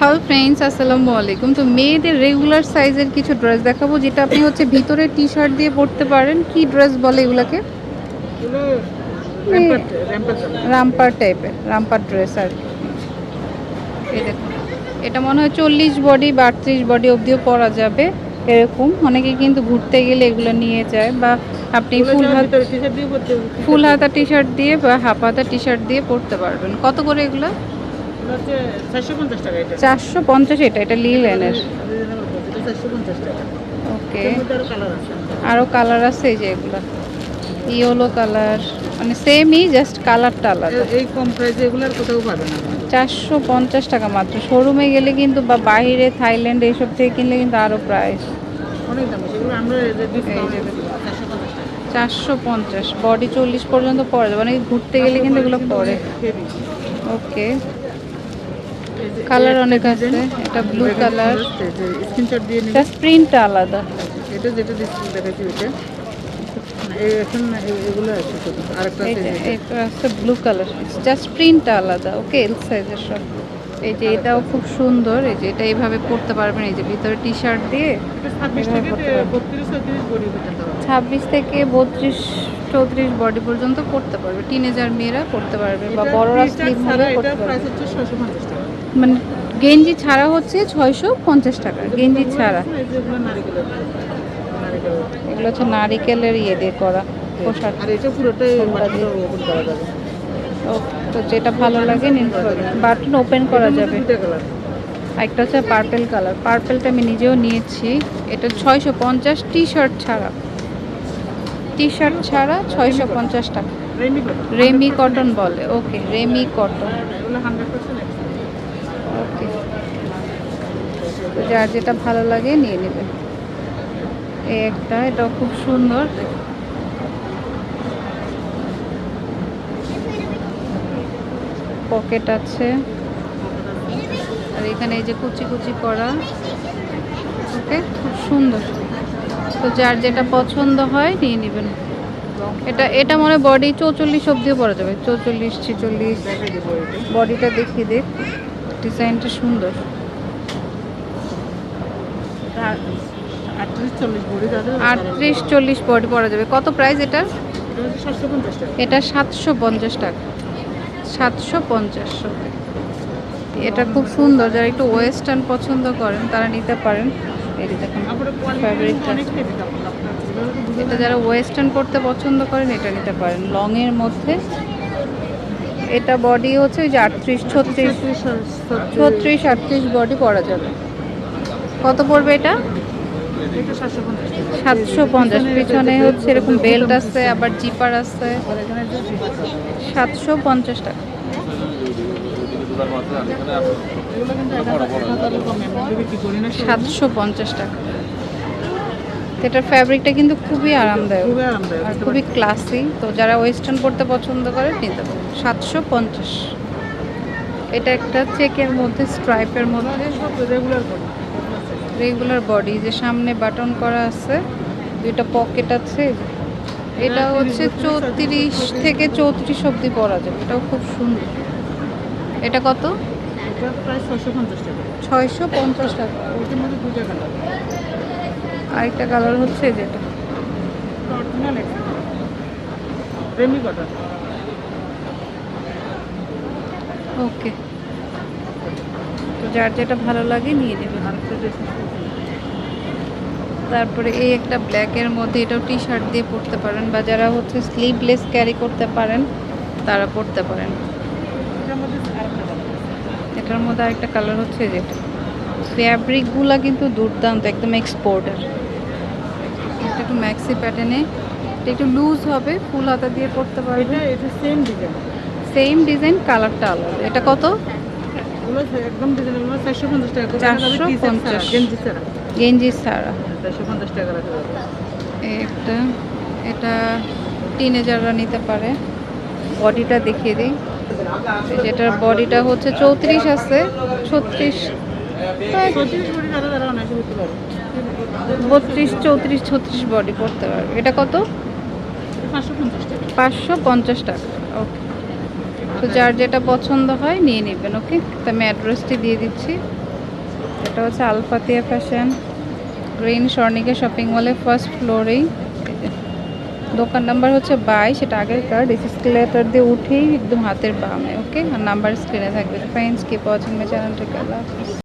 Hello friends আসসালামু আলাইকুম। তো মেয়েদের রেগুলার সাইজের কিছু ড্রেস দেখাবো যেটা আপনি হচ্ছে ভিতরে টি শার্ট দিয়ে পরতে পারেন। কি ড্রেস বলে এগুলাকে। রামপার টাইপের রামপার ড্রেস আর এই দেখুন এটা মনে হয় চল্লিশ বডি বা আটত্রিশ বডি অবধিও পরা যাবে এরকম। অনেকে কিন্তু ঘুরতে গেলে এগুলো নিয়ে যায় বা আপনি ফুল হাত ফুল হাতা টি শার্ট দিয়ে বা হাফ হাতা টি শার্ট দিয়ে পরতে পারবেন। কত করে এগুলো? চারশো পঞ্চাশ এটা এটা। লিলেনের Original বলছি, এটা 450 টাকা। ওকে। আরও আরও কালার আছে এই যে এগুলো। ইয়েলো কালার মানে সেমই জাস্ট কালারটা আলাদা। এই কম প্রাইসে এগুলো আর কোথাও পাবেন না। চারশো পঞ্চাশ টাকা মাত্র। শোরুমে গেলে কিন্তু বা বাইরে থাইল্যান্ড এইসব থেকে কিনলে কিন্তু আরও প্রাইস অনেক দাম আমরা এই যে discount যে এ দিচ্ছি, 450 টাকা। চারশো পঞ্চাশ। বডি চল্লিশ পর্যন্ত পড়ে যাবে। মানে ঘুরতে গেলে কিন্তু এগুলো পড়ে। ওকে। কালার অনেক আছে এটা ব্লু কালার স্ক্রিনশট দিয়ে নিন। জাস্ট প্রিন্টটা আলাদা। এটা যেটা display দেখাচ্ছি এখন এগুলো আছে। আরেকটা আছে। এটা আছে ব্লু কালার জাস্ট প্রিন্টটা আলাদা ওকে এল সাইজের সব। এই যে এটাও খুব সুন্দর এই যে এটা এইভাবে পরতে পারবেন এই যে ভিতরে টি শার্ট দিয়ে 26 থেকে 32 36 বডি পর্যন্ত হবে। ছাব্বিশ থেকে বত্রিশ চৌত্রিশ বডি পর্যন্ত পড়তে পারবে। টিনেজার মেয়েরা পড়তে পারবে বা বড়রা স্লিম হলে এটা পড়তে প্রাইস পারবে। হচ্ছে 650 টাকা। মানে গেঞ্জি ছাড়া হচ্ছে ছয়শো পঞ্চাশ টাকা গেঞ্জি ছাড়া। এগুলো হচ্ছে নারিকেলের ইয়ে দিয়ে করা পোশাক। আর এটা পুরোটাই করা যাবে। তো যেটা ভালো লাগে নিন। বাটন ওপেন করা যাবে। একটা হচ্ছে পার্পেল কালার পার্পেলটা আমি নিজেও নিয়েছি। এটা ছয়শো পঞ্চাশ টি শার্ট ছাড়া। টি শার্ট ছাড়া ছয়শো পঞ্চাশ টাকা রেমি কটন বলে। ওকে রেমি কটন ওকে যার যেটা ভালো লাগে নিয়ে নেবে। এই একটা এটাও খুব সুন্দর। পকেট আছে। আর এখানে এই যে কুচি কুচি করা। ওকে খুব সুন্দর। তো যার যেটা পছন্দ হয় নিয়ে নেবেন। এটা এটা মনে বডি চৌচল্লিশ অবধিও পরা যাবে। চৌচল্লিশ ছেচল্লিশ। বডিটা দেখি দেখ ডিজাইনটা সুন্দর। আটত্রিশ চল্লিশ বডি পরা যাবে। কত প্রাইস এটা এটা সাতশো পঞ্চাশ টাকা। সাতশো পঞ্চাশ এটা খুব সুন্দর যারা একটু ওয়েস্টার্ন পছন্দ করেন তারা নিতে পারেন। এই দেখুন এটা যারা ওয়েস্টার্ন পড়তে পছন্দ করেন এটা নিতে পারেন। লং এর মধ্যে। এটা বডি হচ্ছে ওই যে আটত্রিশ ছত্রিশ। ছত্রিশ আটত্রিশ বডি পরা যাবে। কত পড়বে এটা? সাতশো পঞ্চাশ পিছনে হচ্ছে এরকম বেল্ট আছে আবার জিপার আছে। সাতশো পঞ্চাশ টাকা। সাতশো পঞ্চাশ টাকা। এটার ফ্যাব্রিকটা কিন্তু খুবই আরামদায়ক। খুবই আর খুবই ক্লাসি তো যারা ওয়েস্টার্ন পড়তে পছন্দ করে নিতে পারে সাতশো পঞ্চাশ। এটা একটা চেকের মধ্যে স্ট্রাইপের মধ্যে। সব রেগুলার রেগুলার বডি যে সামনে বাটন করা আছে দুইটা পকেট আছে এটা হচ্ছে চৌত্রিশ থেকে চৌত্রিশ অবধি পরা যাবে এটাও খুব সুন্দর। এটা কত? ছয়শো পঞ্চাশ টাকা। আরেকটা কালার হচ্ছে যেটা ওকে যার যেটা ভালো লাগে নিয়ে নেবেন। তারপরে এই একটা ব্ল্যাকের মধ্যে এটাও টি শার্ট দিয়ে পরতে পারেন বা যারা হচ্ছে স্লিভলেস ক্যারি করতে পারেন তারা পরতে পারেন। এটার মধ্যে আরেকটা কালার হচ্ছে যেটা ফ্যাব্রিকগুলো কিন্তু দুর্দান্ত একদম এক্সপোর্টার এটা একটু ম্যাক্সি প্যাটার্নে এটা একটু লুজ হবে ফুল হাতা দিয়ে পরতে পারবে। এটা সেম ডিজাইন সেম ডিজাইন কালারটা আলাদা। এটা কত? এগুলো একদম ডিজাইন এগুলো চারশো পঞ্চাশ টাকা করে রাখা যাবে, 450 ছাড়া, গেঞ্জি ছাড়া। টাকা রাখা যাবে একটা এটা টিনেজাররা নিতে পারে। বডিটা দেখিয়ে দিই। যেটার বডিটা হচ্ছে চৌত্রিশ আছে ছত্রিশ। করতে বত্রিশ চৌত্রিশ ছত্রিশ বডি পড়তে পারবে। এটা কত? পাঁচশো পঞ্চাশ টাকা ওকে। তো যার যেটা পছন্দ হয় নিয়ে নেবেন, ওকে? তো আমি অ্যাড্রেসটি দিয়ে দিচ্ছি। এটা হচ্ছে Alfatia fashion green Swarnika shopping মলে ফার্স্ট ফ্লোরেই দোকান নাম্বার হচ্ছে বাইশ সেটা এসি স্কেলেটার দিয়ে উঠেই একদম হাতের বামে, ওকে? আর নাম্বার স্ক্রিনে থাকবে। ফ্রেন্ডস কি ওয়াচিং মাই